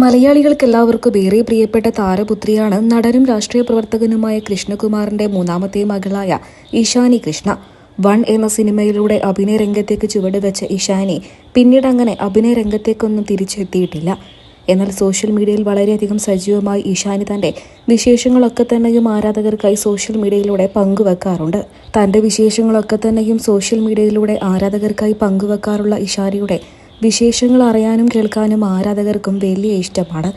മലയാളികൾക്കെല്ലാവർക്കും ഏറെ പ്രിയപ്പെട്ട താരപുത്രിയാണ് നടനും രാഷ്ട്രീയ പ്രവർത്തകനുമായ കൃഷ്ണകുമാറിന്റെ മൂന്നാമത്തെ മകളായ ഇഷാനി കൃഷ്ണ. വൺ എന്ന സിനിമയിലൂടെ അഭിനയ രംഗത്തേക്ക് ചുവടുവെച്ച ഇഷാനി പിന്നീട് അങ്ങനെ അഭിനയ രംഗത്തേക്കൊന്നും തിരിച്ചെത്തിയിട്ടില്ല. എന്നാൽ സോഷ്യൽ മീഡിയയിൽ വളരെയധികം സജീവമായി ഇഷാനി തന്റെ വിശേഷങ്ങളൊക്കെ തന്നെയും ആരാധകർക്കായി സോഷ്യൽ മീഡിയയിലൂടെ പങ്കുവെക്കാറുണ്ട്. തന്റെ വിശേഷങ്ങളൊക്കെ തന്നെയും സോഷ്യൽ മീഡിയയിലൂടെ ആരാധകർക്കായി പങ്കുവെക്കാറുള്ള ഇഷാനിയുടെ വിശേഷങ്ങൾ അറിയാനും കേൾക്കാനും ആരാധകർക്കും വലിയ ഇഷ്ടമാണ്.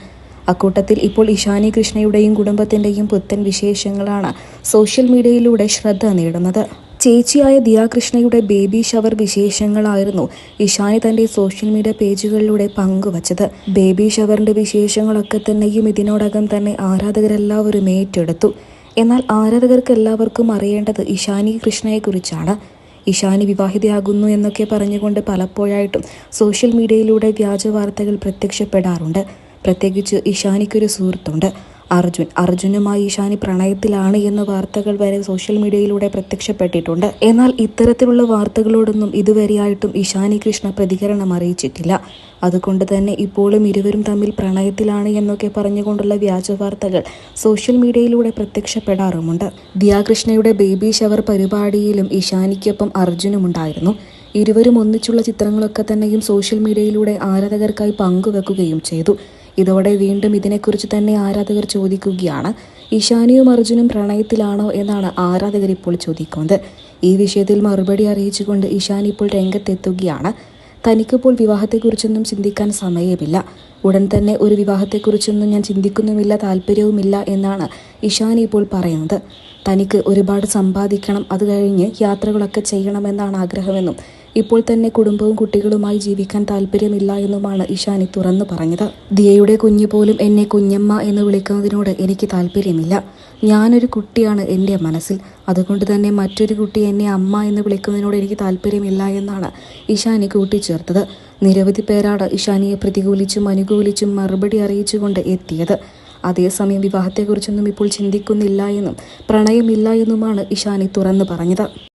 അക്കൂട്ടത്തിൽ ഇപ്പോൾ ഇഷാനി കൃഷ്ണയുടെയും കുടുംബത്തിന്റെയും പുത്തൻ വിശേഷങ്ങളാണ് സോഷ്യൽ മീഡിയയിലൂടെ ശ്രദ്ധ നേടുന്നത്. ചേച്ചിയായ ദിയാകൃഷ്ണയുടെ ബേബി ഷവർ വിശേഷങ്ങളായിരുന്നു ഇഷാനി തന്റെ സോഷ്യൽ മീഡിയ പേജുകളിലൂടെ പങ്കുവച്ചത്. ബേബി ഷവറിന്റെ വിശേഷങ്ങളൊക്കെ തന്നെയും ഇതിനോടകം തന്നെ ആരാധകരെല്ലാവരും ഏറ്റെടുത്തു. എന്നാൽ ആരാധകർക്ക് എല്ലാവർക്കും അറിയേണ്ടത് ഇഷാനി കൃഷ്ണയെക്കുറിച്ചാണ്. ഇഷാനി വിവാഹിതയാകുന്നു എന്നൊക്കെ പറഞ്ഞുകൊണ്ട് പലപ്പോഴായിട്ടും സോഷ്യൽ മീഡിയയിലൂടെ വ്യാജ വാർത്തകൾ പ്രത്യക്ഷപ്പെടാറുണ്ട്. പ്രത്യേകിച്ച് ഇഷാനിക്കൊരു സുഹൃത്തുണ്ട്. അർജുൻ അർജുനുമായി ഇഷാനി പ്രണയത്തിലാണ് എന്ന വാർത്തകൾ വരെ സോഷ്യൽ മീഡിയയിലൂടെ പ്രത്യക്ഷപ്പെട്ടിട്ടുണ്ട്. എന്നാൽ ഇത്തരത്തിലുള്ള വാർത്തകളോടൊന്നും ഇതുവരെയായിട്ടും ഇഷാനി കൃഷ്ണ പ്രതികരണം അറിയിച്ചിട്ടില്ല. അതുകൊണ്ട് തന്നെ ഇപ്പോഴും ഇരുവരും തമ്മിൽ പ്രണയത്തിലാണ് എന്നൊക്കെ പറഞ്ഞുകൊണ്ടുള്ള വ്യാജ വാർത്തകൾ സോഷ്യൽ മീഡിയയിലൂടെ പ്രത്യക്ഷപ്പെടാറുമുണ്ട്. ദിയാകൃഷ്ണയുടെ ബേബി ഷവർ പരിപാടിയിലും ഇഷാനിക്കൊപ്പം അർജുനുമുണ്ടായിരുന്നു. ഇരുവരും ഒന്നിച്ചുള്ള ചിത്രങ്ങളൊക്കെ തന്നെയും സോഷ്യൽ മീഡിയയിലൂടെ ആരാധകർക്കായി പങ്കുവെക്കുകയും ചെയ്തു. ഇതോടെ വീണ്ടും ഇതിനെക്കുറിച്ച് തന്നെ ആരാധകർ ചോദിക്കുകയാണ്. ഇഷാനിയും അർജുനും പ്രണയത്തിലാണോ എന്നാണ് ആരാധകർ ഇപ്പോൾ ചോദിക്കുന്നത്. ഈ വിഷയത്തിൽ മറുപടി അറിയിച്ചുകൊണ്ട് ഇഷാൻ ഇപ്പോൾ രംഗത്തെത്തുകയാണ്. തനിക്കിപ്പോൾ വിവാഹത്തെക്കുറിച്ചൊന്നും ചിന്തിക്കാൻ സമയമില്ല. ഉടൻ തന്നെ ഒരു വിവാഹത്തെക്കുറിച്ചൊന്നും ഞാൻ ചിന്തിക്കുന്നുമില്ല താല്പര്യവുമില്ല എന്നാണ് ഇഷാൻ ഇപ്പോൾ പറയുന്നത്. തനിക്ക് ഒരുപാട് സമ്പാദിക്കണം. അത് കഴിഞ്ഞ് യാത്രകളൊക്കെ ചെയ്യണമെന്നാണ് ആഗ്രഹമെന്നും ഇപ്പോൾ തന്നെ കുടുംബവും കുട്ടികളുമായി ജീവിക്കാൻ താല്പര്യമില്ല എന്നുമാണ് ഇഷാനി തുറന്നു പറഞ്ഞത്. ദിയയുടെ കുഞ്ഞു പോലും എന്നെ കുഞ്ഞമ്മ എന്ന് വിളിക്കുന്നതിനോട് എനിക്ക് താല്പര്യമില്ല. ഞാനൊരു കുട്ടിയാണ് എന്റെ മനസ്സിൽ. അതുകൊണ്ട് തന്നെ മറ്റൊരു കുട്ടി എന്നെ അമ്മ എന്ന് വിളിക്കുന്നതിനോട് എനിക്ക് താല്പര്യമില്ല എന്നാണ് ഇഷാനി കൂട്ടിച്ചേർത്തത്. നിരവധി പേരാണ് ഇഷാനിയെ പ്രതികൂലിച്ചും അനുകൂലിച്ചും മറുപടി അറിയിച്ചുകൊണ്ട് എത്തിയത്. അതേസമയം വിവാഹത്തെക്കുറിച്ചൊന്നും ഇപ്പോൾ ചിന്തിക്കുന്നില്ല എന്നും പ്രണയമില്ല എന്നുമാണ് ഇഷാനി തുറന്നു പറഞ്ഞത്.